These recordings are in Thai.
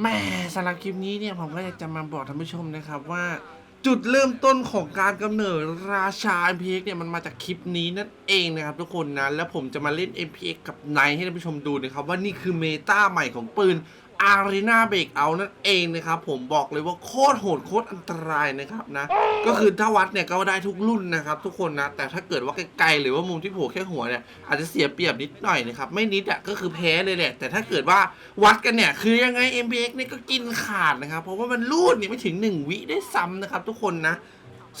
แหม่สำหรับคลิปนี้เนี่ยผมก็อยากจะมาบอกท่านผู้ชมนะครับว่าจุดเริ่มต้นของการกำเนิดราชา MPX เนี่ยมันมาจากคลิปนี้นั่นเองนะครับทุกคนนะ แล้วผมจะมาเล่น MPX กับไนท์ให้ท่านผู้ชมดูนะครับว่านี่คือเมตาใหม่ของปืน Arena Break Out นั่นเองนะครับผมบอกเลยว่าโคตรโหดโคตรอันตรายนะครับนะ ก็คือถ้าวัดเนี่ยก็ได้ทุกรุ่นนะครับทุกคนนะ แต่ถ้าเกิดว่าไกลๆหรือว่ามุมที่โผล่แค่หัวเนี่ยอาจจะเสียเปรียบนิดหน่อยนะครับ ไม่นิดอะก็คือแพ้เลยแหละ แต่ถ้าเกิดว่าวัดกันเนี่ย คือยังไง MPX เนี่ยก็กินขาดนะครับ เพราะว่ามันรูดเนี่ยไม่ถึง 1 วิได้ซ้ำนะครับทุกคนนะ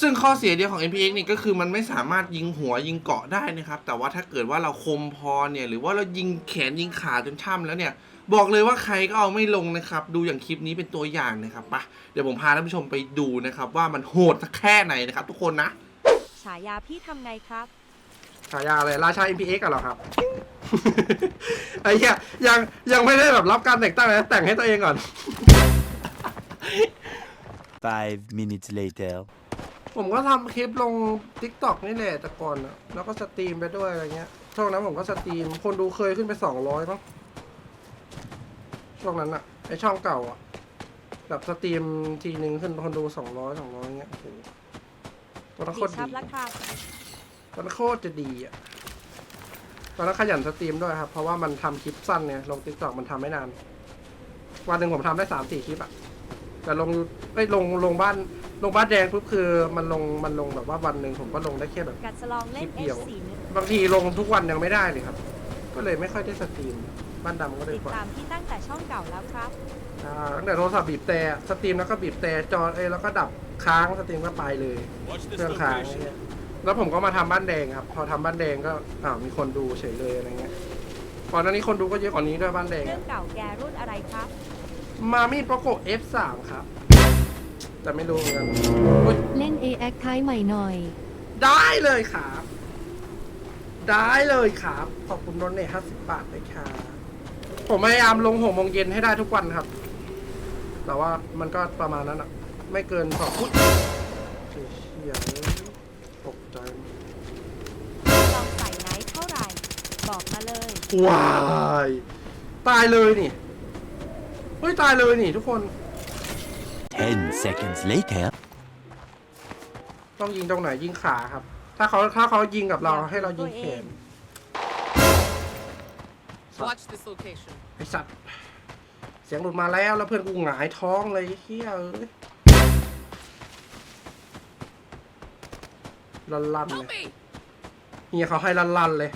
ซึ่งข้อเสียเดียวของ MPX นี่ก็คือมันไม่สามารถยิงหัวยิงเกาะได้นะครับ แต่ว่าถ้าเกิดว่าเราคมพอเนี่ยหรือว่าเรายิงแขนยิงขาจนช่ำแล้วเนี่ย บอกเลยว่าใครก็เอาไม่ลงนะครับ ดูอย่างคลิปนี้เป็นตัวอย่างนะครับปะเดี๋ยวผมพาท่านผู้ชมไปดูนะครับว่ามันโหดสักแค่ไหนนะครับ ทุกคนนะฉายาพี่ทำไงครับ ฉายาอะไรราชา MPX กันเหรอครับ ไอ้เหี้ยยังยังไม่ได้แบบรับการแต่งตั้งนะแต่งให้ตัวเองก่อน Five minutes later. ผมก็ทำคลิปลง t ิ k t o k นี่แหละแต่ก่อนอะแล้วก็สตรีมไปด้วยอะไรเงี้ย ช่วงนั้นผมก็สตรีม คนดูเคยขึ้นไปสองร้อยมั้ง ช่วงนั้นอะไอช่องเก่าอะแบบสตรีมทีนึงขึ้นคนดูสองร้อยสองร้อยเงี้ยโอ้โหตอนนั้นโคดีตรชับดีละครับตอนนั้นโคตรจะดีอะตอนนั้นขยันสตรีมด้วยครับ เพราะว่ามันทำคลิปสั้นเนี่ย ลง t ิ k t o k มันทำไม่นาน วันหนึ่งผมทำได้สามสี่คลิปอะแต่ลงไอ้ยลงลงบ้าน ลงบ้านแดงปุ๊บคือมันลงมันลงแบบว่าวันหนึ่งผมก็ลงได้แค่แบบ กัดสลองเล่น คลิปเดียว F4 นึกบางทีลงทุกวันยังไม่ได้เลยครับ ก็เลยไม่ค่อยได้สตรีมบ้านดำก็เลยติดปล่อยตามพี่ตั้งแต่ช่องเก่าแล้วครับ อ่าตั้งแต่โทรศัพท์บีบแต่สตรีมแล้วก็บีบแต่จอเอยแล้วก็ดับค้างสตรีมก็ไปเลยเครื่องค้างอะไรเงี้ยแล้วผมก็มาทำบ้านแดงครับ พอทำบ้านแดงก็อ้าวมีคนดูเฉยเลยอะไรเงี้ยก่อนหน้านี้คนดูก็เยอะกว่านี้ด้วยบ้านแดงเครื่องเก่าแกรุ่นอะไรครับ มามี่โปรโก F3 ครับ แต่ไม่รู้เหมือนกันอุ๊ยเล่น AX ท้ายใหม่หน่อย ได้เลยครับ ได้เลยครับ ขอบคุณโดนเนทห้าสิบบาทเลยครับผมพยายามลงหกโมงเย็นให้ได้ทุกวันครับ แต่ว่ามันก็ประมาณนั้นอะไม่เกินสองพุธเชี่ยตกใจลองใส่ไนท์เท่าไหร่ บอกมาเลย ว้าย ตายเลยนี่ เฮ้ย ตายเลยนี่ทุกคน Ten seconds later. ต้องยิงตรงไหนยิงขาครับ ถ้าเขาถ้าเขายิงกับเราอยากให้เรายิงตัวแขเองน Watch this location. ไอสัตว์ เสียงหลุดมาแล้วแล้วเพื่อนกูหงายท้องเลยเฮียเอ้ยลันลันๆเล Help ย me! เฮียเขาให้ลันลันๆเลย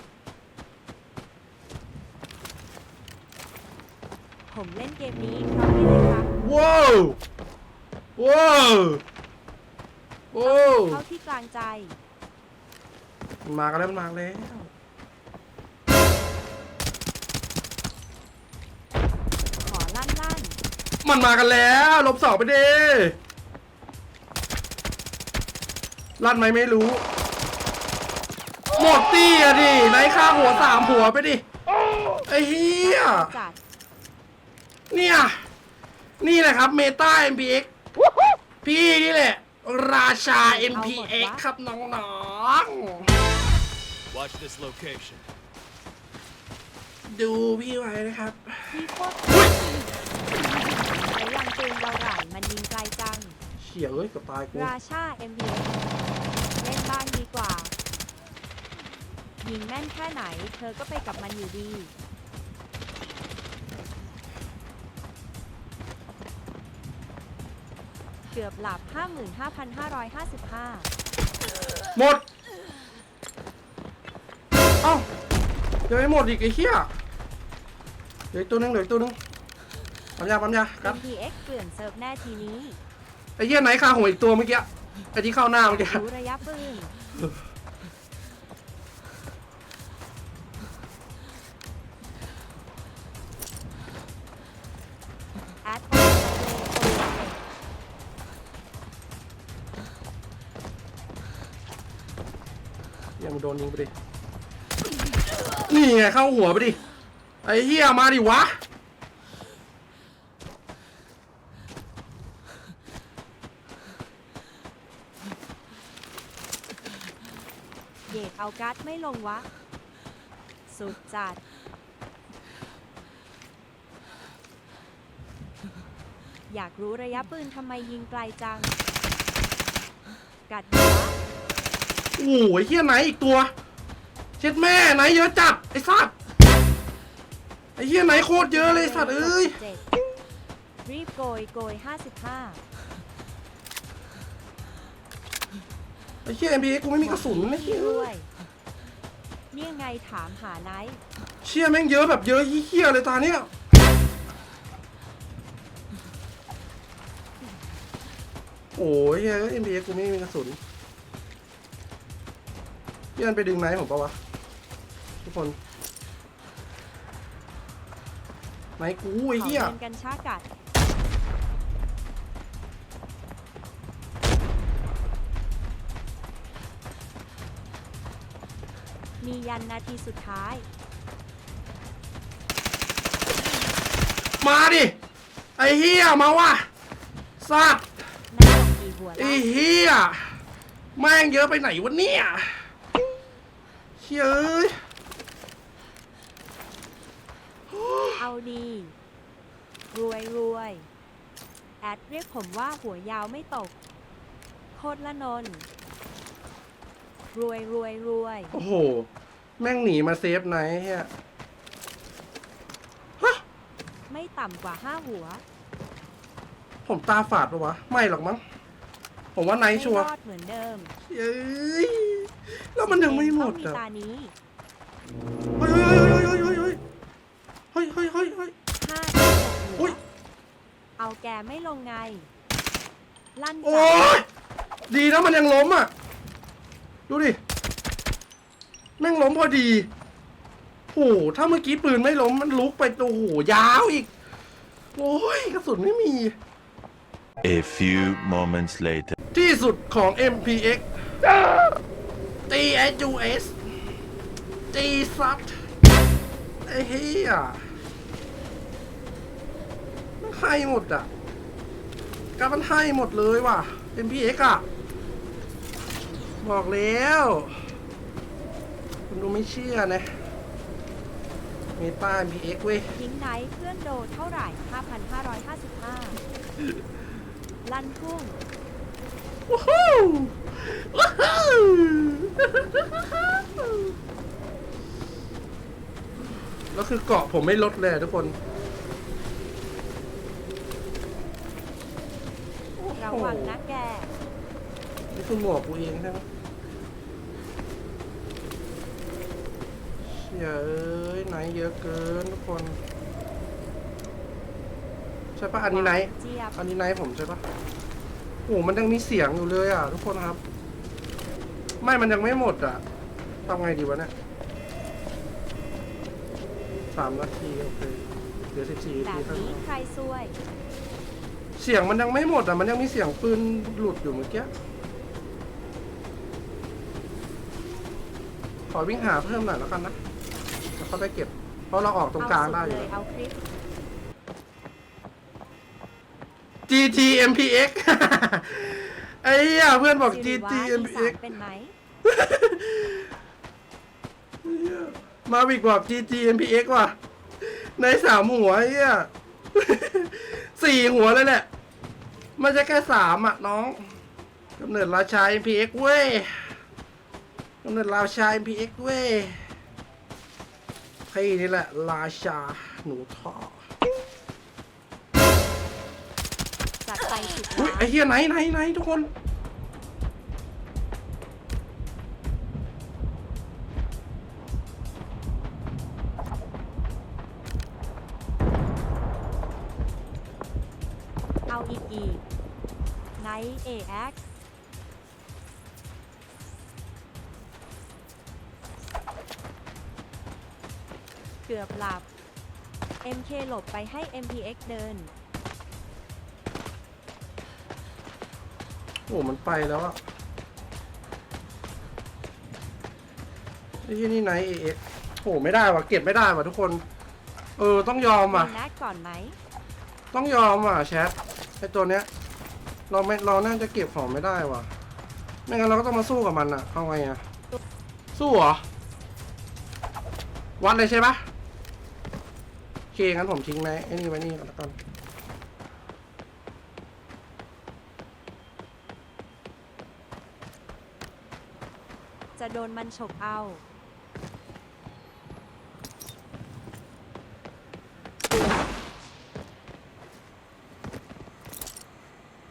ผมเล่นเกมนี้เพราะนี่เลยครับว้าว ว้าวว้าวเข้าที่กลางใจ มันมากันแล้วมันมาแล้วขอลั่นลั่นมันมากันแล้วลบสองไปดิลั่นไหมไม่รู้ หมดตีอะดิไหนค่าหัวสามหัวไปดิไอ้เฮียจัด เนี่ย นี่แหละครับเมตา MPX พี่นี่แหละ ราชา MPX ครับน้องๆ Watch this location. ดูพี่ไว้นะครับ พี่โคตรใช้ยังปืนเราหลานมันยิงไกลจัง เฉียเอ้ยเกับตายกู ราชา MPX เล่นบ้างดีกว่า ยิงแม่นแค่ไหน เธอก็ไปกับมันอยู่ดี เกือบหลับ 55,555 หมด เอ้าเดี๋ยวไม่หมดอีกไอ้เหี้ยเหลืออกตัวนึงเหลืออกตัวนึงปั๊มยาปั๊มยาครับ MPX เกลื่อนเซิร์ฟแน่ทีนี้ไอ้เหี้ยไหนคาหัวอีกตัวเมื่อกี้ไอ้ที่เข้าหน้าเมื่อกี้ รู้ระยะปืน โดนยิงไปดิ นี่ไงเข้าหัวไปดิ ไอ้เหี้ยมาดิวะเยกเอาการ์ดไม่ลงวะ สุดจัด อยากรู้ระยะปืนทำไมยิงไกลจัง กัด โอ้ยเฮียไหนอีกตัว เช็ดแม่ไหนเยอะจัดไอ้สัตว์ไอ้เฮียไหนโคตรเยอะเลยสัตว์เอ้ยจ็ดรีบโกยโกยห้าสิบห้าไอ้เฮียเอ็มพีกูไม่มีกระสุนนะเฮียด้วยเนี่ยไงถามหาไนท์เชี่ยแม่งเยอะแบบเยอะเฮี้ยๆเลยตาเนี้ยโอ้ยเฮียเอ็มพีกูไม่มีกระสุน พี่อันไปดึงไหนผมปะวะ ทุกคนไหนกูไอ้เขาเหี้ยเดินกันช้ากัด มียันนาทีสุดท้าย มาดิ ไอ้เฮี้ยมาว่ะสัตว์นายบอกกี่หัวไอ้ละเฮี้ยแม่งเยอะไปไหนวะเนี่ย เฮ้ยเอ้ยเอาดีรวยรวยแอดเรียกผมว่าหัวยาวไม่ตก โคตรละนนรวยรวยรวยโอ้โห แม่งหนีมาเซฟไหนเฮียฮะไม่ต่ำกว่าห้าหัว ผมตาฝาดปะวะ ไม่หรอกมั้ง ผมว่าไนท์ชัวร์เฮ้ยแล้วมันยังไม่หมดอะ ต้องตาเฮ้ยเฮ้ยเฮ้ยเฮ้ยเฮ้ย ห้าเหลือย เอาแกไม่ลงไง ลั่นโอ้จับยดีนะมันยังล้มอะ ดูดิ แม่งล้มพอดีโอ้โหถ้าเมื่อกี้ปืนไม่ล้มมันลุกไปโอ้โหยาวอีก โอ้ยกระสุนไม่มี A few moments later. ที่สุดของ MPX TSUS จีซัดไอ้เฮียมันให้หมดอะการมันให้หมดเลยว่ะ MPX อะ บอกแล้วคุณดูไม่เชื่อนะมีป้า MPX เว้ยทิ้งไนท์เพื่อนโดเท่าไหร่ 5,555 ลั่นพุ่ง ว้าวว้าวแล้วคือเกาะผมไม่ลดเลยอะทุกคน ระวังนะแก นี่คือหมวกกูเองใช่ไหมเชี่ยเอ้ยไหนเยอะเกินทุกคน ใช่ปะอันนี้ไหนเจี๊ยบอันนี้ไนท์ผมใช่ปะ โอ้มันยังมีเสียงอยู่เลยอะ ทุกคนครับ ไม่มันยังไม่หมดอะทำไงดีวะเนี่ยสามนาทีโอเคเดี๋ยวสิบสี่นาแบทีบเท่านี้นั้นใครซวย เสียงมันยังไม่หมดอะ มันยังมีเสียงปืนหลุดอยู่เมื่อกี้ ขอวิ่งหาเพิ่มหน่อยแล้วกันนะแล้วเขาได้เก็บ เพราะเราออกตรงกลางได้เอาอสุยู่เลยเอาคลิป GT MPX ไอ้เหี้ยเพื่อนบอกสิริ GT วะอีสา MPX นเป็นไหม มาวิกบอก GG MPX ว่ะ ในสามหัวไอ้เหี้ย สี่หัวเลยแหละ มันจะแค่สามอะ น้องกำเนิดราชา MPX เว้ยกำเนิดราชา MPX เว้ยพี่นี่แหละ ราชาหนูท่อจัด สุดอุ้ยล้าไอ้นเหี้ยไหนไหนไหนทุกคน เอาอีกอีกไนท์ AX เกือบหลับ MK หลบไปให้ MPX เดิน โอ้มันไปแล้วอะไอ้ที่นี่ไหน AX โอ้ไม่ได้ว่ะเก็บไม่ได้ว่ะทุกคน เออต้องยอมอะ นัดก่อนไหมต้องยอมอะแชทไอตัวเนี้ย เราไม่เราน่าจะเก็บของไม่ได้ว่ะไม่งั้นเราก็ต้องมาสู้กับมันอะเอาไงอะสู้เหรอวัดเลยใช่ปะโอเคงั้นผมทิ้งไหมไอ้นี่ไว้นี่ก่อนแล้วกัน โดนมันฉกเอา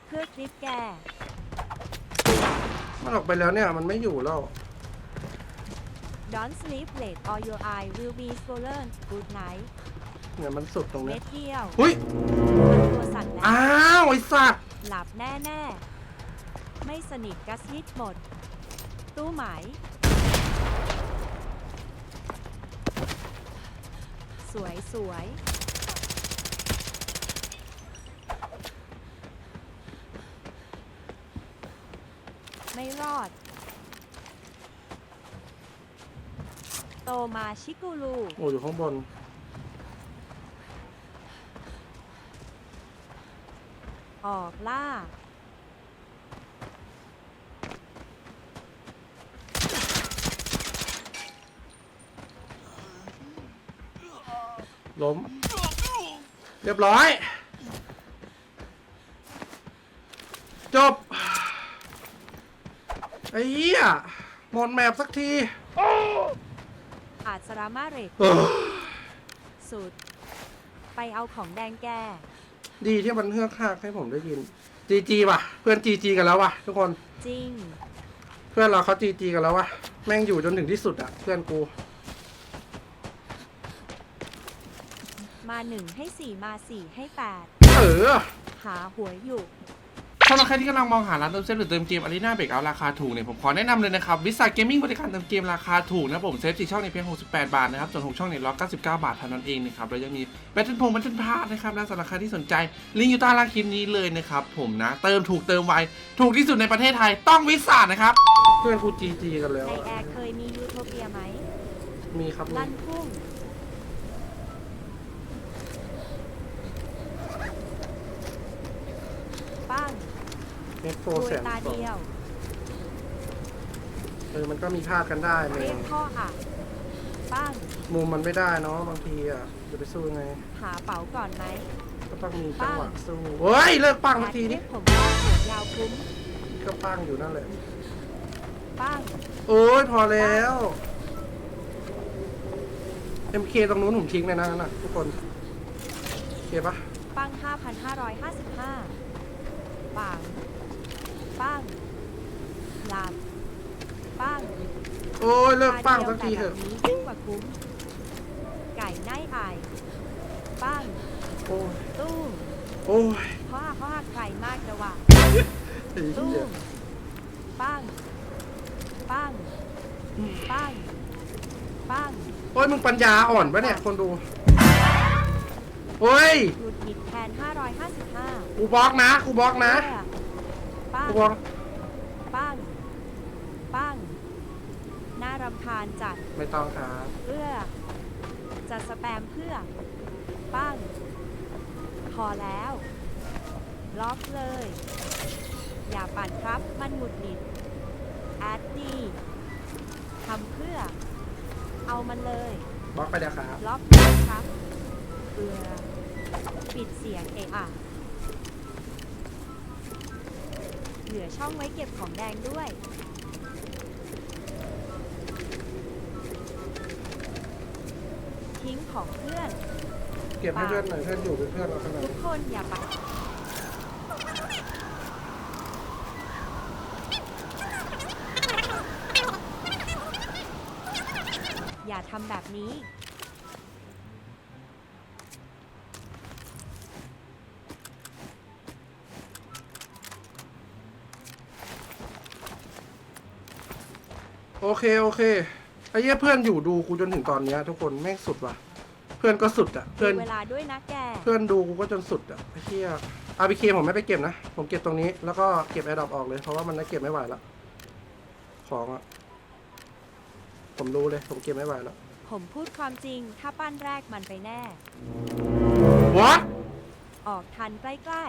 เพื่อคลิปแก มันออกไปแล้วเนี่ย มันไม่อยู่แล้ว Don't sleep late or your eye will be swollen Good night เนี่ยมันสุดตรงเม็เนี้ยดเดียวหุ้ยมันตัวสั่นแล้วอ้าวไอ้สัตว์หลับแน่ ๆ ไม่สนิทกัสฮิตหมด ตู้ไหม สวยสวยไม่รอด โตมาชิกุลูโอ้อยู่ข้างบน ออกล่า ล้ม เรียบร้อย จบ ไอ้เหี้ยหมดแมปสักที อาจสรามาเรกเออสุด ไปเอาของแดงแก ดีที่มันเฮือกฮากให้ผมได้ยิน จีจีว่ะ เพื่อนจีจีกันแล้วว่ะ ทุกคน จริง เพื่อนเราเขาจีจีกันแล้วว่ะ แม่งอยู่จนถึงที่สุดอะ เพื่อนกู มาหนึ่งให้สี่มาสี่ให้แปดเออหาหัวอยู่ สำหรับใครที่กำลังมองหาร้านเติมเซฟหรือเติมเกมอารีนาเบรกเอาราคาถูกเนี่ยผมขอแนะนำเลยนะครับวิสาเกมมิ่งบริการเติมเกมราคาถูกนะผมเซฟสี่ช่องในเพียง 68 บาทนะครับส่วน 6 ช่องเนี่ย199บาทเท่านั้นเองนะครับแล้วยังมีแบตเทิลพงแบตเทิลพาสนะครับและสำหรับใครที่สนใจลิงก์อยู่ใต้ล่างคลิปนี้เลยนะครับผมนะเติมถูกเติมไวถูกที่สุดในประเทศไทยต้องวิสานะครับเพื่อนกูจีจีกันแล้วในแอร์เคยมียูโทเปียไหมมีครับลั่นทุ่ง ปั้ง เน็ตโฟรวแสยนตาสองเดียว เออมันก็มีพลาดกันได้เลเรียยกพ่ออะปั้งมุมมันไม่ได้เนาะบางทีอะจะไปสู้ไง หาเป๋าก่อนไหมก็ต้องมีจังหวะสู้เฮ้ยเลิกปังแอสักดทีเรีนี่ยกผมว่าหัวยาวคุ้ม ก็ปังอยู่นั่นแหละปั้งโอ้ยพอแล้ว MK ตรงนู้นผมทิ้งเลยนะนั่นน่ะทุกคนโอเคปะปั้ง5,555ปัง ปั้งหลับปั้งโอ้ยเลิกปังสักทีเถอะแต่แบบนี้ยิ่งกว่าคุ้มไก่ไนไอายปั้งโอ้ยตุ้มโอ้ยเพราะเขาหักไก่มากจะว่ะไอ้ตุ้เหี้ยมปั้งปั้งปั้งปั้งโอ้ยมึงปัญญาอ่อนปะเนี่ยคนดูโอ้ยหลุดหงิดแทน 555กูบล็อกนะกูบล็อกนะปั้งกู บล็อกปั้งปั้งน่ารำคาญจัด ไม่ต้องครับเพื่อ จะสแปมเพื่อปั้งพอแล้ว ล็อกเลย อย่าปั่นครับ มันหงุดหงิด แอดดีทำเพื่อ เอามันเลย บล็อกไปเดี๋ยวครับ ล็อกเลยครับเพื่อปิดเสียงเอะอะ เหลือช่องไว้เก็บของแดงด้วย ทิ้งของเพื่อน เก็บให้เพื่อนหน่อยเพื่อนอยู่เป็นเพื่อนเราขนาดทุกนี้คนอย่าไปอย่าทำแบบนี้ เคโอเคไอ้เหี้ยเพื่อนอยู่ดูกูจนถึงตอนเนี้ยทุกคนแม่งสุดว่ะ เพื่อนก็สุดอะเพื่อน มีเวลาด้วยนะแก เพื่อนดูกูก็จนสุดอะไอ้เหี้ยอาร์พีเคผมไม่ไปเก็บนะ ผมเก็บตรงนี้ แล้วก็เก็บแอร์ดรอปออกเลย เพราะว่ามันน่าเก็บไม่ไหวแล้วของอะ ผมรู้เลย ผมเก็บไม่ไหวแล้วผมพูดความจริง ถ้าปั้นแรกมันไปแน่ what ออกทันใกล้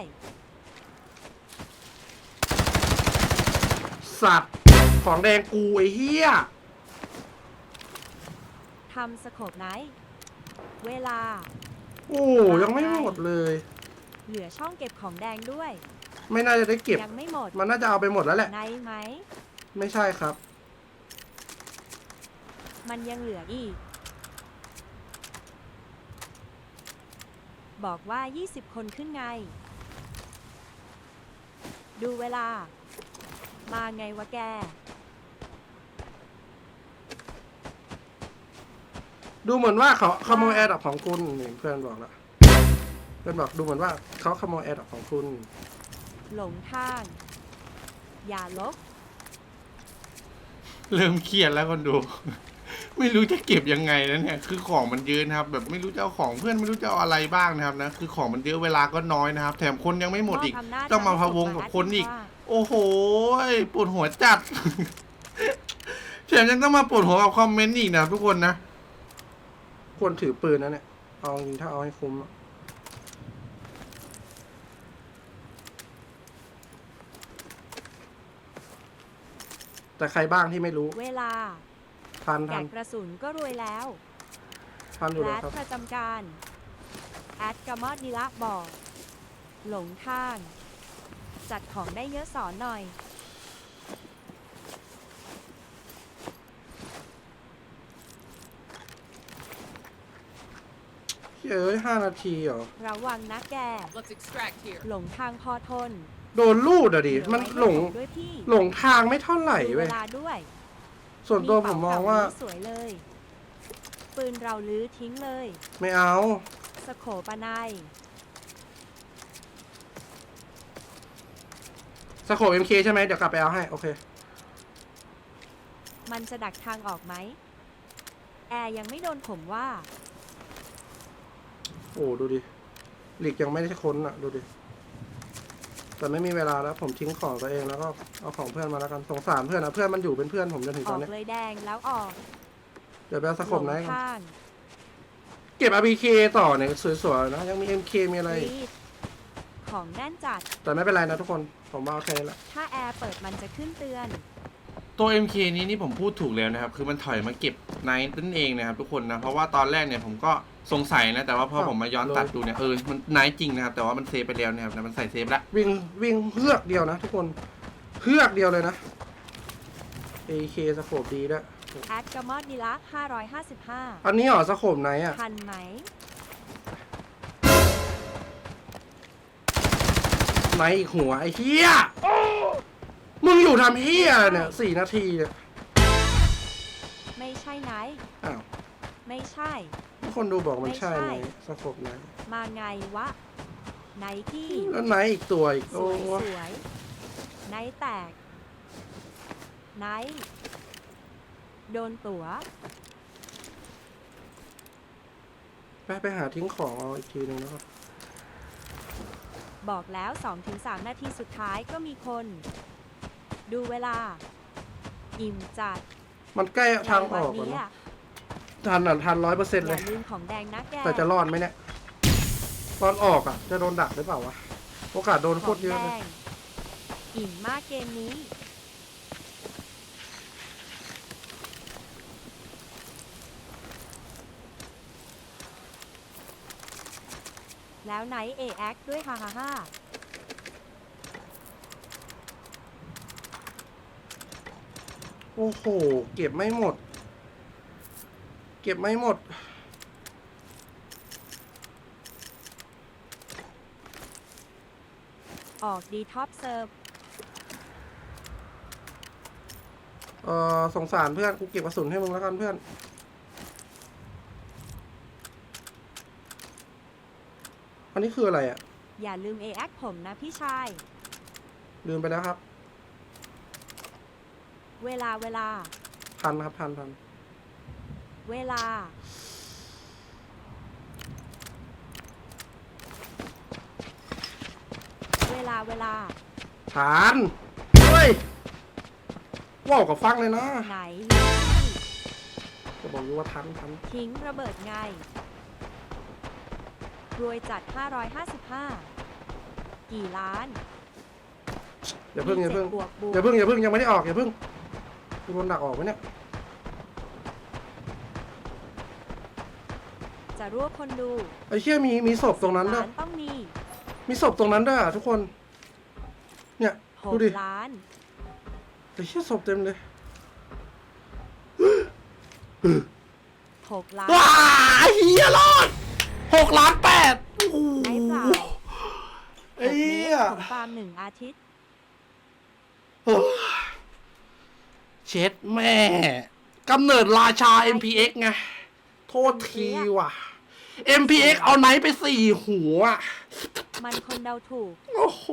สัตว์ ของแดงกูไอ้เหี้ยทำสโคบไนท์เวลา โอ้ยังไม่หมดเลย เหลือช่องเก็บของแดงด้วย ไม่น่าจะได้เก็บ ยังไม่หมดมันน่าจะเอาไปหมดแล้วแหละไนไหม ไม่ใช่ครับ มันยังเหลืออีก บอกว่า 20 คนขึ้นไง ดูเวลา มาไงวะแก ดูเหมือนว่าเขาขโมยแอร์ดอกของคุณนี่เพื่อนบอกแล้วเพื่อนบอกดูเหมือนว่าเขาขโมยแอร์ดอกของคุณ หลงทาง อย่าลบเริ่มเครียดแล้วคนดู ไม่รู้จะเก็บยังไงแล้วเนี่ย คือของมันเยอะนะครับ แบบไม่รู้จะเอาของเพื่อนไม่รู้จะเอาอะไรบ้างนะครับนะคือของมันเยอะเวลาก็น้อยนะครับ แถมคนยังไม่หมดอีกมอบอำนาจต้องมาให้พะวงกับคนอีกว่าโอ้โหปวดหัวจัด แถมยังต้องมาปวดหัวกับคอมเมนต์อีกนะทุกคนนะ ควรถือปืนนะเนี่ย เอาจริงถ้าเอาให้คุ้มอะแต่ใครบ้างที่ไม่รู้ เวลาทันแกทันกระสุนก็รวยแล้วทันอยู่แอแล้วดครับ ประจำการ แอดกามอดนิละบอก หลงทาง จัดของได้เยอะสอนหน่อย เอ้ยห้านาทีเหรอ ระวังนะแก Let's extract here. หลงทางพอทนโดนลูดอะดิเหลือมันไว้หลง ด้วยพี่หลงทางไม่เท่าไหร่ดูเว้เวยลาด้วยส่วนตัวผมมองว่ากระเป๋นี้สวยเลย ปืนเราลื้อทิ้งเลย ไม่เอา สโคปะไนายสโคปเอ็มเคใช่ไหมเดี๋ยวกลับไปเอาให้ โอเค มันจะดักทางออกไหม แอร์ยังไม่โดนผมว่า โอ้ดูดิหลีกยังไม่ได้ค้นอะ ดูดิ แต่ไม่มีเวลาแล้ว ผมทิ้งของตัวเองแล้วก็เอาของเพื่อนมาแล้วกันสงสารเพื่อนนะเพื่อนมันอยู่เป็นเพื่อนผมจนถึงอตออนกเนี้ยเลยแดงแล้วออกเดี๋ยวไปเอาสโคปไหนหลก่อนงทางเก็บ RPK ต่อเนี่ยสวยๆนะยังมี MK มีอะไรอีกรีดของแน่นจัดแต่ไม่เป็นไรนะทุกคนผมว่าโอเคแล้วถ้าแอร์เปิดมันจะขึ้นเตือน ตัว MK นี้นี่ผมพูดถูกแล้วนะครับ คือมันถอยมาเก็บไนท์นั่นเองนะครับทุกคนนะ เพราะว่าตอนแรกเนี่ยผมก็สงสัยนะ แต่ว่าพอครับผมมาย้อนตัดดูเนี่ย เออ มันไนท์จริงนะครับ แต่ว่ามันเซฟไปแล้วนะครับนะมันใส่เซฟแล้ววิ่งวิ่งเฮือกเดียวนะทุกคนเฮือกเดียวเลยนะ AK สโคปดีด้วยแอดกามอดดีละ555 อันนี้เหรอสโคปไหนอะทันไหมไหนอีกหัวไอ้เฮีย มึงอยู่ทำเฮียเนี่ยสี่นาทีเนี่ยไม่ใช่ไหน อ้าวไม่ใช่ ทุกคนดูบอกมันใช่ไม่ไหมใช่สโคปไหนมาไงวะไหนที่แล้วไหนอีกตัวอีกสโอ้วยสวยไหนแตกไหนโดนตัว ไปไปหาทิ้งของเอาอีกทีหนึงนะครับบอกแล้ว 2-3 นาทีสุดท้ายก็มีคน ดูเวลา อิ่มจัดมันใกล้ทางออกวัแล้วนี้เนอะอะทันอะทันร้อยเปอร์เซ็นต์อเลย่ายลืมของแดงนะแกแต่จะรอดไหมเนี่ยตอนออกอะ จะโดนดักหรือเปล่าวะ โอกาสโดนโคของตรเยอะแดเลยงอิ่มมากเกมนี้แล้วไหนเอแอคด้วยฮ่าฮ่าฮ่า อ้โห เก็บไม่หมด เก็บไม่หมด ออกดีท็อปเซิร์ฟเออสงสารเพื่อนกูเก็บกระสุนให้มึงแล้วกันเพื่อน อันนี้คืออะไรอะ อย่าลืมเอแอคผมนะพี่ชาย ลืมไปแล้วครับ เวลาเวลา ทันครับทันทันเวลา เวลาเวลาทันเฮ้ยว่าวกับฟังเลยนะไหนลูกพี่จะบอกอยู่ว่าทันทันทิ้งระเบิดไง รวยจัด 555 กี่ล้านอย่าเพิ่งอย่าเพิ่งมีจ็ดบวกบวกอย่าเพิ่งอย่าเพิ่งยังไม่ได้ออกอย่าเพิ่ง กูโดนดักออกไหมเนี่ย จะรวบคนดูไอ้เชี่ยมีมีศพตรงนั้นด้วย ล้านต้องมีมีศพตรงนั้นด้วยอะทุกคน เนี่ยหดูกดิ ล้าน ไอ้เชี่ยศพเต็มเลย หกล้าน ว้าเฮียรอดหกล้านแปดโอ้โหไอ้เปล่า ไอ้หกเมเหี้ตยรผมฟาร์มหนึ่งอาทิตย์โอ้ย เช็ดแม่กำเนิดราชา MPX ไง โทษทีว่ะ MPX เอาไนท์ไปสี่หัว มันคนเดาถูก โอ้โห